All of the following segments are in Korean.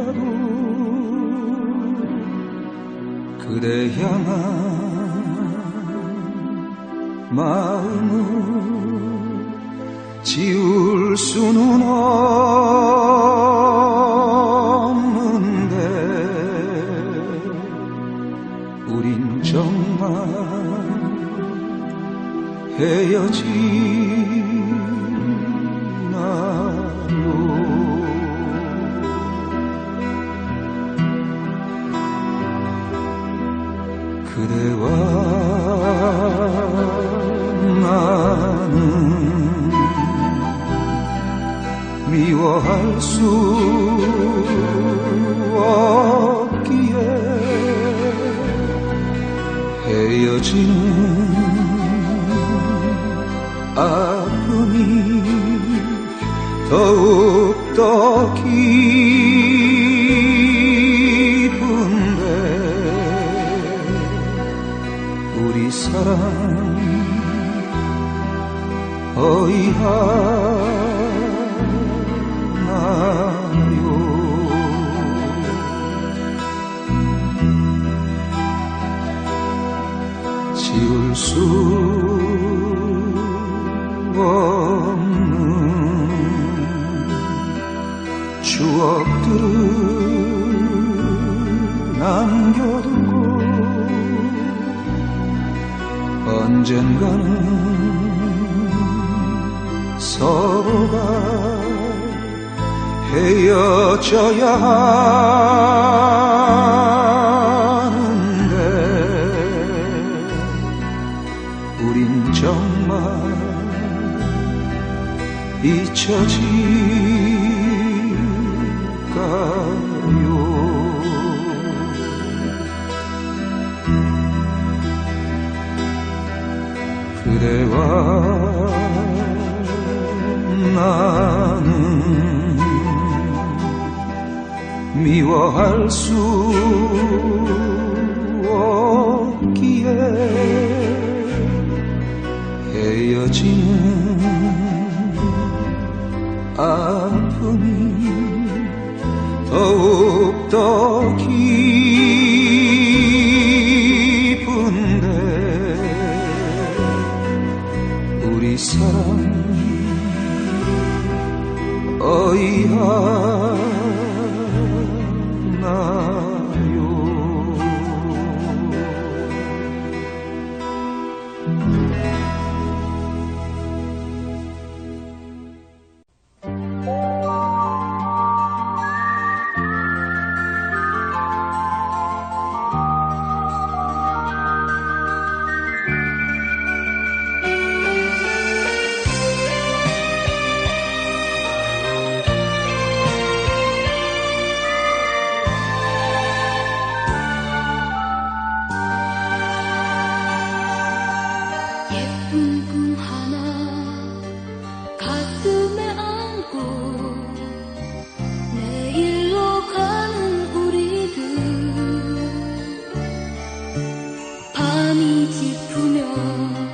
젖어가도 그대 향한 마음을 지울 수는 없 아픔이 더욱더 깊은데 우리 사랑 어이하 없는 추억들을 남겨두고 언젠가는 서로가 헤어져야 하 잊혀질까요? 그대와 나는 미워할 수 없기에 헤어지는 아픔이 더욱더 밤이 짙으면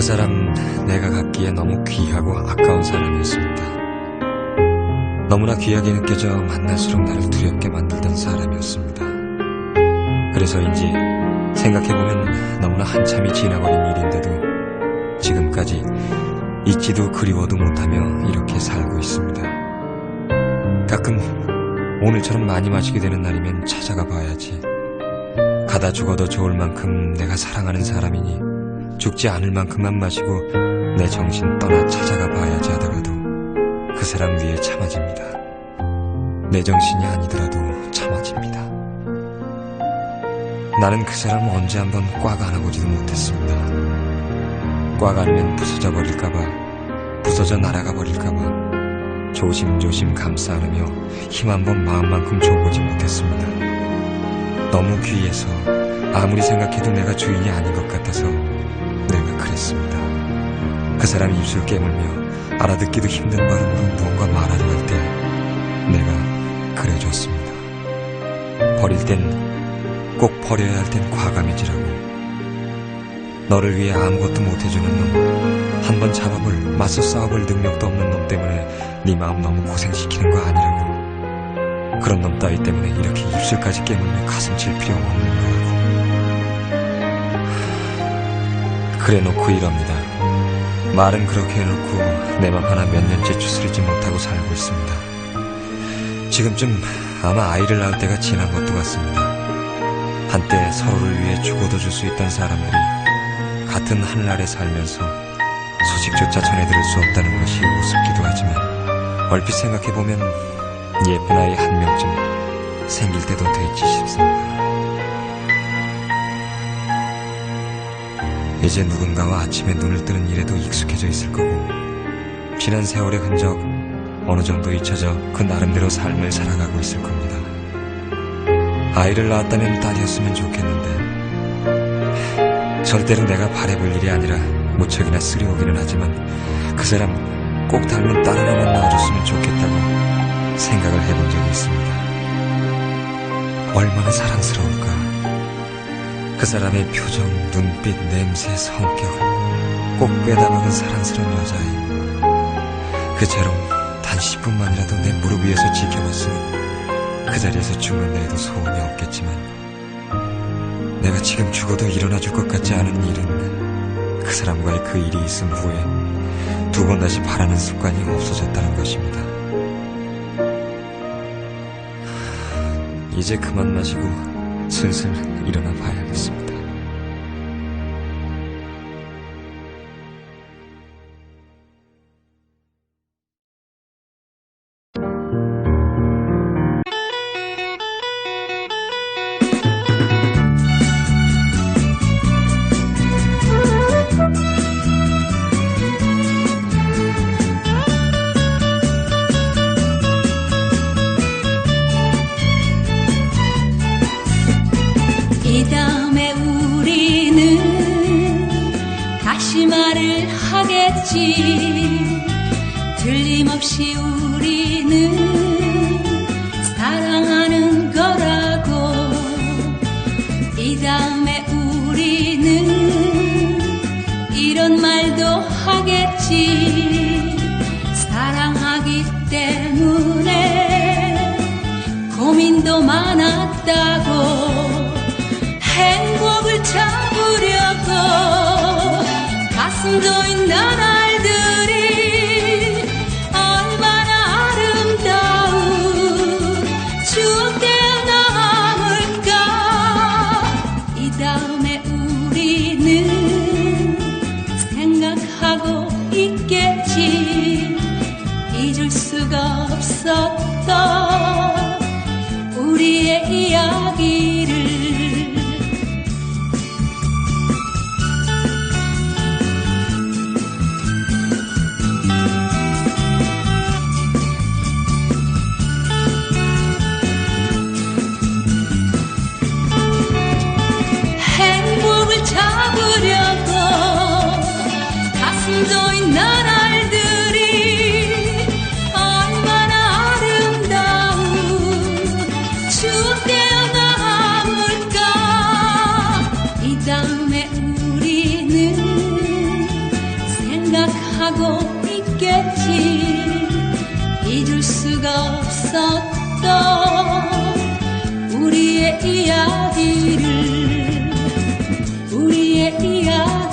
그 사람 내가 갖기에 너무 귀하고 아까운 사람이었습니다. 너무나 귀하게 느껴져 만날수록 나를 두렵게 만들던 사람이었습니다. 그래서인지 생각해보면 너무나 한참이 지나버린 일인데도 지금까지 잊지도 그리워도 못하며 이렇게 살고 있습니다. 가끔 오늘처럼 많이 마시게 되는 날이면 찾아가 봐야지. 가다 죽어도 좋을 만큼 내가 사랑하는 사람이니 죽지 않을 만큼만 마시고 내 정신 떠나 찾아가 봐야지 하다가도 그 사람 위에 참아집니다. 내 정신이 아니더라도 참아집니다. 나는 그 사람 언제 한번 꽉 안아보지도 못했습니다. 꽉 안으면 부서져 버릴까봐, 부서져 날아가 버릴까봐 조심조심 감싸 안으며 힘 한번 마음만큼 줘보지 못했습니다. 너무 귀해서 아무리 생각해도 내가 주인이 아닌 것 같아서 내가 그랬습니다. 그 사람이 입술 깨물며 알아듣기도 힘든 발음으로 무언가 말하려 할 때 내가 그래줬습니다. 버릴 땐 꼭 버려야 할 땐 과감해지라고. 너를 위해 아무것도 못해주는 놈, 한 번 잡아볼, 맞서 싸워볼 능력도 없는 놈 때문에 네 마음 너무 고생시키는 거 아니라고. 그런 놈 따위 때문에 이렇게 입술까지 깨물며 가슴 칠 필요 없는 거라고. 그래 놓고 이럽니다. 말은 그렇게 해놓고 내 맘 하나 몇 년째 추스리지 못하고 살고 있습니다. 지금쯤 아마 아이를 낳을 때가 지난 것도 같습니다. 한때 서로를 위해 죽어도 줄 수 있던 사람들이 같은 아래 살면서 소식조차 전해들을 수 없다는 것이 우습기도 하지만 얼핏 생각해보면 예쁜 아이 한 명쯤 생길 때도 됐지 싶습니다. 이제 누군가와 아침에 눈을 뜨는 일에도 익숙해져 있을 거고 지난 세월의 흔적 어느 정도 잊혀져 그 나름대로 삶을 살아가고 있을 겁니다. 아이를 낳았다면 딸이었으면 좋겠는데 절대로 내가 바래볼 일이 아니라 무척이나 쓰려오기는 하지만 그 사람 꼭 닮은 딸 하나만 낳아줬으면 좋겠다고 생각을 해본 적이 있습니다. 얼마나 사랑스러울까. 그 사람의 표정, 눈빛, 냄새, 성격 꼭 빼다박은 사랑스러운 여자애. 그 재롱 단 10분만이라도 내 무릎 위에서 지켜봤으면 그 자리에서 죽는다 해도 소원이 없겠지만 내가 지금 죽어도 일어나 줄 것 같지 않은 일은 그 사람과의 그 일이 있은 후에 두 번 다시 바라는 습관이 없어졌다는 것입니다. 이제 그만 마시고 슬슬 일어나 봐야겠습니다. 다시 말을 하겠지. 틀림없이 우리는 사랑하는 거라고. 이 다음에 우리는 이런 말도 하겠지. 사랑하기 때문에 고민도 많았다고 가슴 조인 나날들이 얼마나 아름다운 추억되어 남을까? 이 다음에 우리는 생각하고 있겠지. 잊을 수가 없었던 하고 있겠지. 잊을 수가 없었던 우리의 이야기를 우리의 이야기